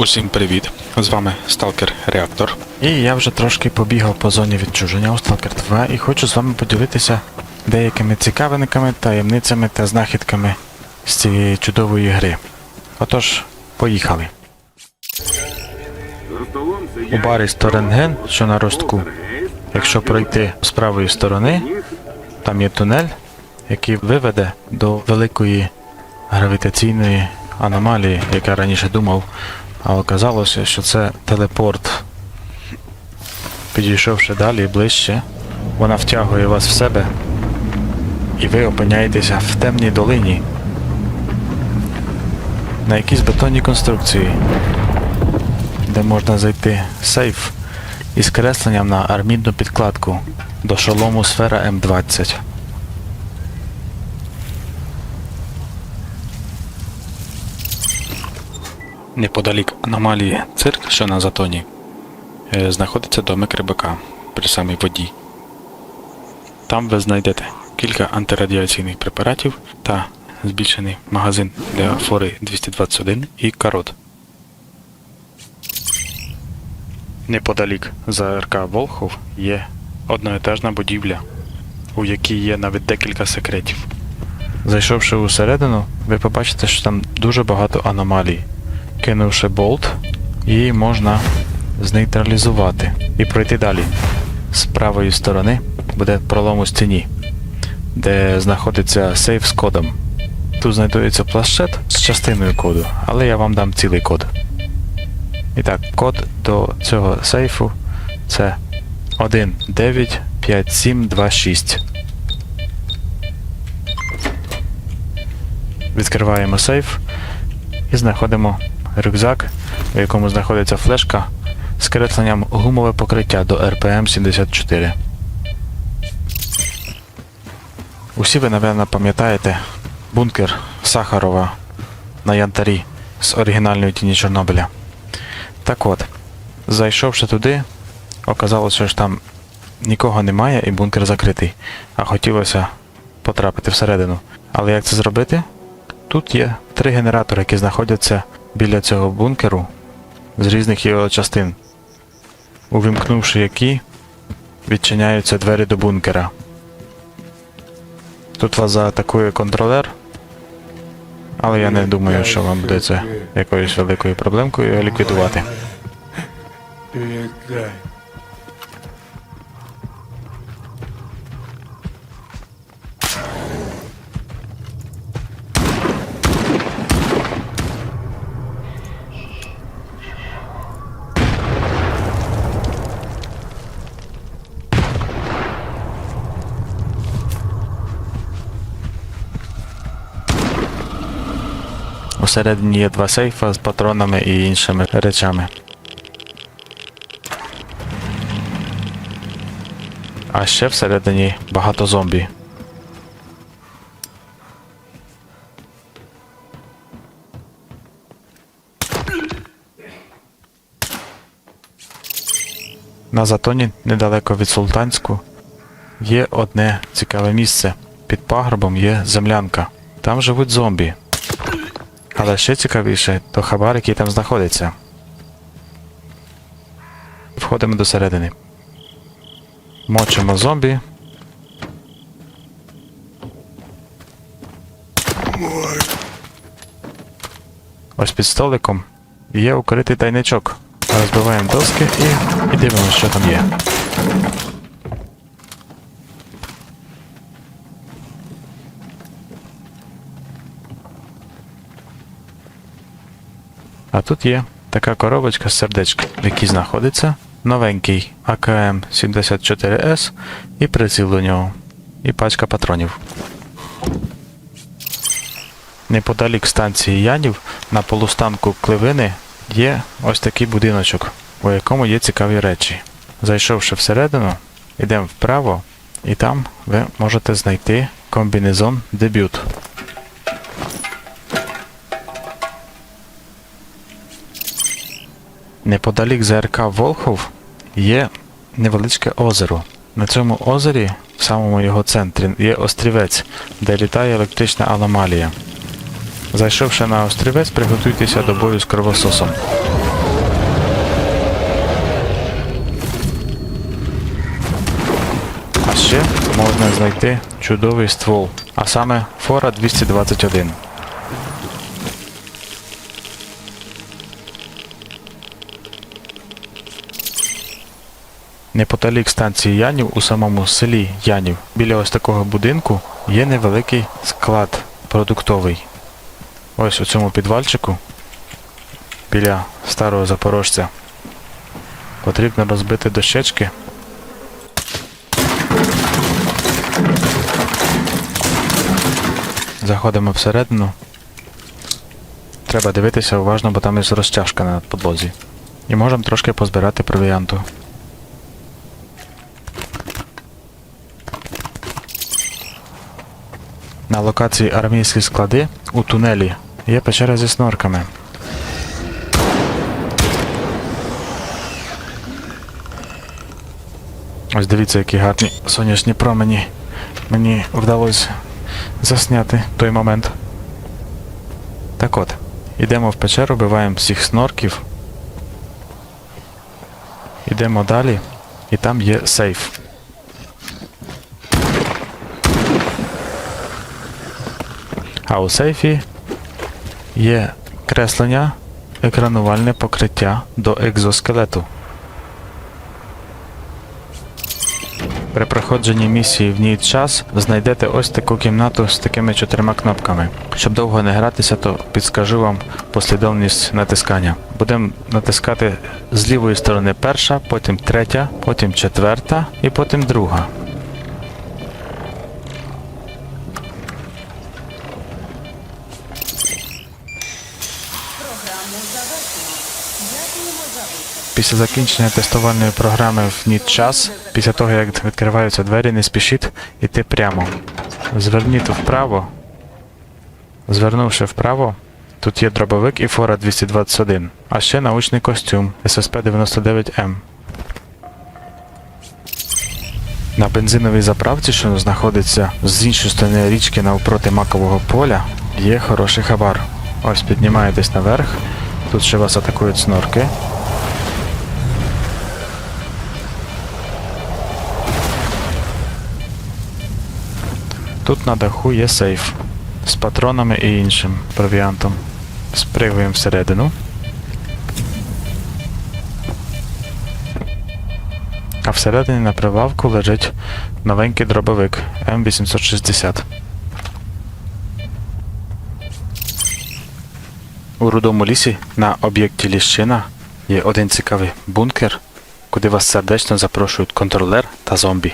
Усім привіт! З вами Сталкер Реактор. І я вже трошки побігав по зоні відчуження у Stalker 2 і хочу з вами поділитися деякими цікавинками, таємницями та знахідками з цієї чудової гри. Отож, поїхали. У барі Сторенген, що на ростку, якщо пройти з правої сторони, там є тунель, який виведе до великої гравітаційної аномалії, як я раніше думав, а оказалося, що це телепорт. Підійшовши далі ближче, вона втягує вас в себе, і ви опиняєтеся в темній долині на якійсь бетонній конструкції, де можна зайти сейф із кресленням на армідну підкладку до шолому сфера М20. Неподалік аномалії цирк, що на затоні, е, знаходиться домик рибака при самій воді. Там ви знайдете кілька антирадіаційних препаратів та збільшений магазин для флори 221 і карот. Неподалік за РК Волхов є одноетажна будівля, у якій є навіть декілька секретів. Зайшовши усередину, ви побачите, що там дуже багато аномалій. Кинувши болт, її можна знейтралізувати і пройти далі. З правої сторони буде пролом у стіні, де знаходиться сейф з кодом. Тут знайдується планшет з частиною коду, але я вам дам цілий код. І так, код до цього сейфу це 195726. Відкриваємо сейф і знаходимо рюкзак, в якому знаходиться флешка з крепленням гумове покриття до RPM 74. Усі ви, напевно, пам'ятаєте бункер Сахарова на Янтарі з оригінальної тіні Чорнобиля. Так от, зайшовши туди, оказалося, що там нікого немає і бункер закритий, а хотілося потрапити всередину. Але як це зробити? Тут є три генератори, які знаходяться біля цього бункеру з різних його частин, увімкнувши які відчиняються двері до бункера. Тут вас заатакує контролер, але я не думаю, що вам буде це якоюсь великою проблемкою ліквідувати. Передай. Усередині є два сейфа з патронами і іншими речами. А ще всередині багато зомбі. На затоні недалеко від Султанську є одне цікаве місце. Під пагорбом є землянка. Там живуть зомбі. Але ще цікавіше, то хабар, який там знаходиться. Входимо до середини. Мочимо зомбі. Ось під столиком є укритий тайничок. Розбиваємо доски і, і дивимося, що там є. А тут є така коробочка з сердечком, в якій знаходиться новенький АКМ 74С і приціл до нього, і пачка патронів. Неподалік станції Янів на полустанку Кливини є ось такий будиночок, у якому є цікаві речі. Зайшовши всередину, йдемо вправо, і там ви можете знайти комбінезон дебют. Неподалік ЗРК Волхов є невеличке озеро. На цьому озері, в самому його центрі, є острівець, де літає електрична аномалія. Зайшовши на острівець, приготуйтеся до бою з кровососом. А ще можна знайти чудовий ствол, а саме Фора 221. Неподалік станції Янів у самому селі Янів біля ось такого будинку є невеликий склад продуктовий. Ось у цьому підвальчику біля старого запорожця потрібно розбити дощечки. Заходимо всередину. Треба дивитися уважно, бо там є розтяжка на подлозі. І можемо трошки позбирати провіанту. На локації армійські склади у тунелі є печера зі снорками. Ось дивіться, які гарні сонячні промені. Мені вдалося засняти той момент. Так от, йдемо в печеру, вбиваємо всіх снорків. Йдемо далі, і там є сейф. А у сейфі є креслення, екранувальне покриття до екзоскелету. При проходженні місії в ній час знайдете ось таку кімнату з такими чотирма кнопками. Щоб довго не гратися, то підскажу вам послідовність натискання. Будемо натискати з лівої сторони перша, потім третя, потім четверта і потім друга. Після закінчення тестувальної програми в ніт час, після того як відкриваються двері, не спішіть іти прямо. Зверніть вправо. Звернувши вправо, тут є дробовик і фора 221, а ще научний костюм SSP-99M. На бензиновій заправці, що знаходиться з іншої сторони річки навпроти макового поля, є хороший хабар. Ось піднімаєтесь наверх, тут ще вас атакують снорки. Тут на даху є сейф з патронами і іншим провіантом. Спригуємо всередину. А всередині на прилавку лежить новенький дробовик М860. У рудому лісі на об'єкті Ліщина є один цікавий бункер, куди вас сердечно запрошують контролер та зомбі.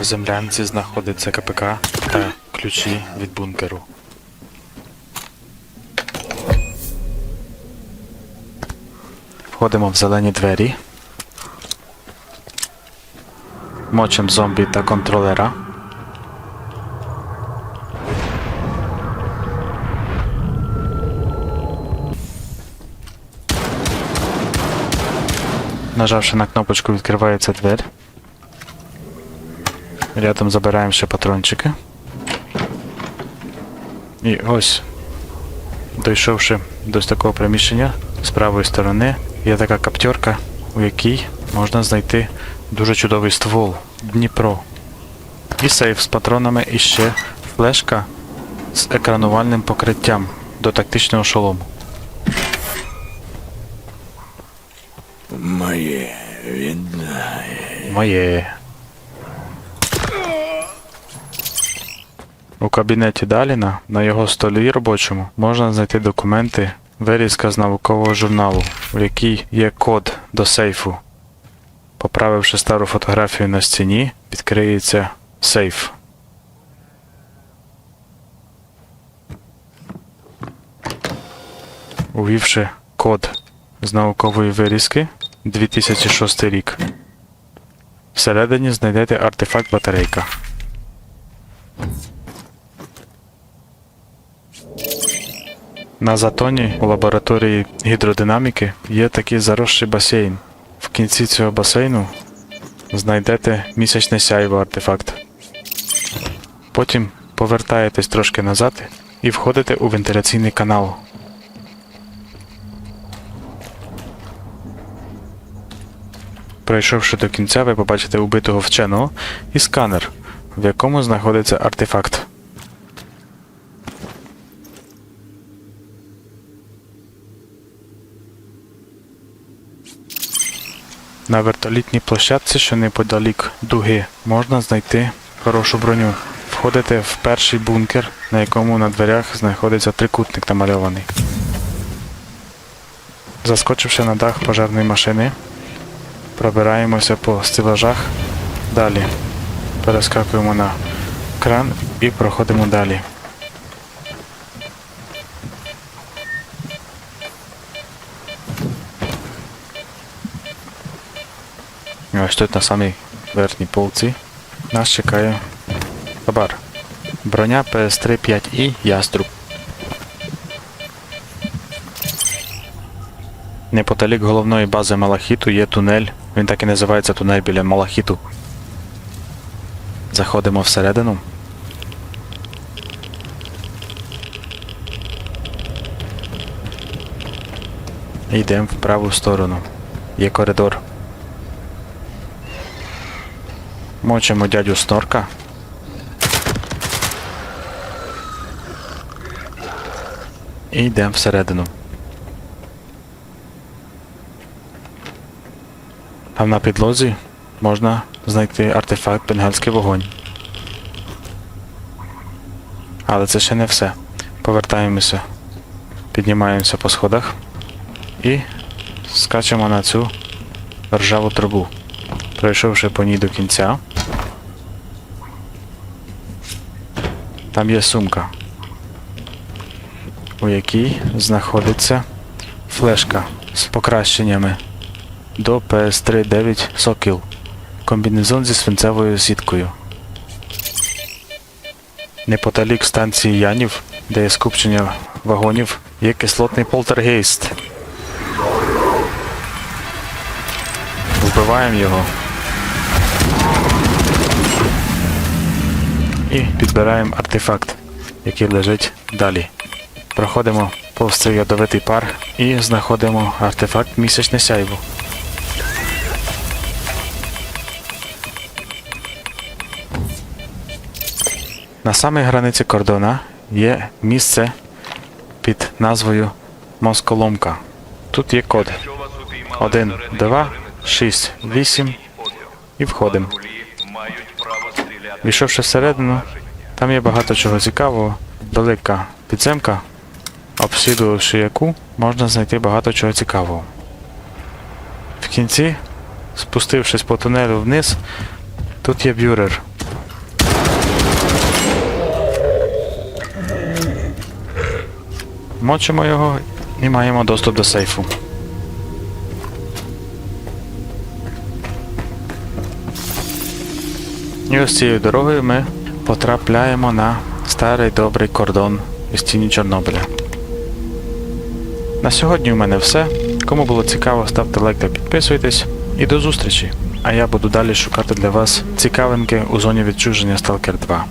В землянці знаходиться КПК та ключі від бункеру. Входимо в зелені двері. Мочим зомбі та контролера. Нажавши на кнопочку, відкривається двері. Рядом забираємо ще патрончики. І ось, дійшовши до такого приміщення з правої сторони, є така каптерка, у якій можна знайти дуже чудовий ствол Дніпро. І сейф з патронами, і ще флешка з екранувальним покриттям до тактичного шолому. Моє віддає. Моє. У кабінеті Даліна на його столі робочому можна знайти документи, вирізка з наукового журналу, в якій є код до сейфу. Поправивши стару фотографію на стіні, відкриється сейф. Увівши код з наукової вирізки 2006 рік. Всередині знайдете артефакт батарейка. На затоні у лабораторії гідродинаміки є такий заросший басейн. В кінці цього басейну знайдете місячне сяйво артефакт. Потім повертаєтесь трошки назад і входите у вентиляційний канал. Пройшовши до кінця, ви побачите убитого вченого і сканер, в якому знаходиться артефакт. На вертолітній площадці, що неподалік дуги, можна знайти хорошу броню. Входите в перший бункер, на якому на дверях знаходиться трикутник намальований. Заскочивши на дах пожежної машини, пробираємося по стелажах далі. Перескакуємо на кран і проходимо далі. Ось тут на самій верхній полці нас чекає хабар. Броня PS3 5i Яструб. Неподалік головної бази Малахіту є тунель. Він так і називається тунель біля Малахіту. Заходимо всередину. Йдемо в праву сторону. Є коридор. Мочимо дядю Снорка. І йдемо всередину. Там на підлозі можна знайти артефакт бенгальський вогонь. Але це ще не все. Повертаємося, піднімаємося по сходах і скачемо на цю ржаву трубу. Пройшовши по ній до кінця, там є сумка, у якій знаходиться флешка з покращеннями до PS3 9 Сокіл. Комбінезон зі свинцевою сіткою. Неподалік станції Янів, де є скупчення вагонів, є кислотний полтергейст. Вбиваємо його. І підбираємо артефакт, який лежить далі. Проходимо повз цей ядовитий пар і знаходимо артефакт місячне сяйво. На самій границі кордона є місце під назвою Москоломка. Тут є код 1, 2, 6, 8 і входимо. Війшовши всередину, там є багато чого цікавого, велика підземка, обслідувавши яку можна знайти багато чого цікавого. В кінці, спустившись по тунелю вниз, тут є бюрер. Мочимо його і маємо доступ до сейфу. І ось цією дорогою ми потрапляємо на старий добрий кордон із тіні Чорнобиля. На сьогодні у мене все. Кому було цікаво, ставте лайк та підписуйтесь. І до зустрічі! А я буду далі шукати для вас цікавинки у зоні відчуження Stalker 2.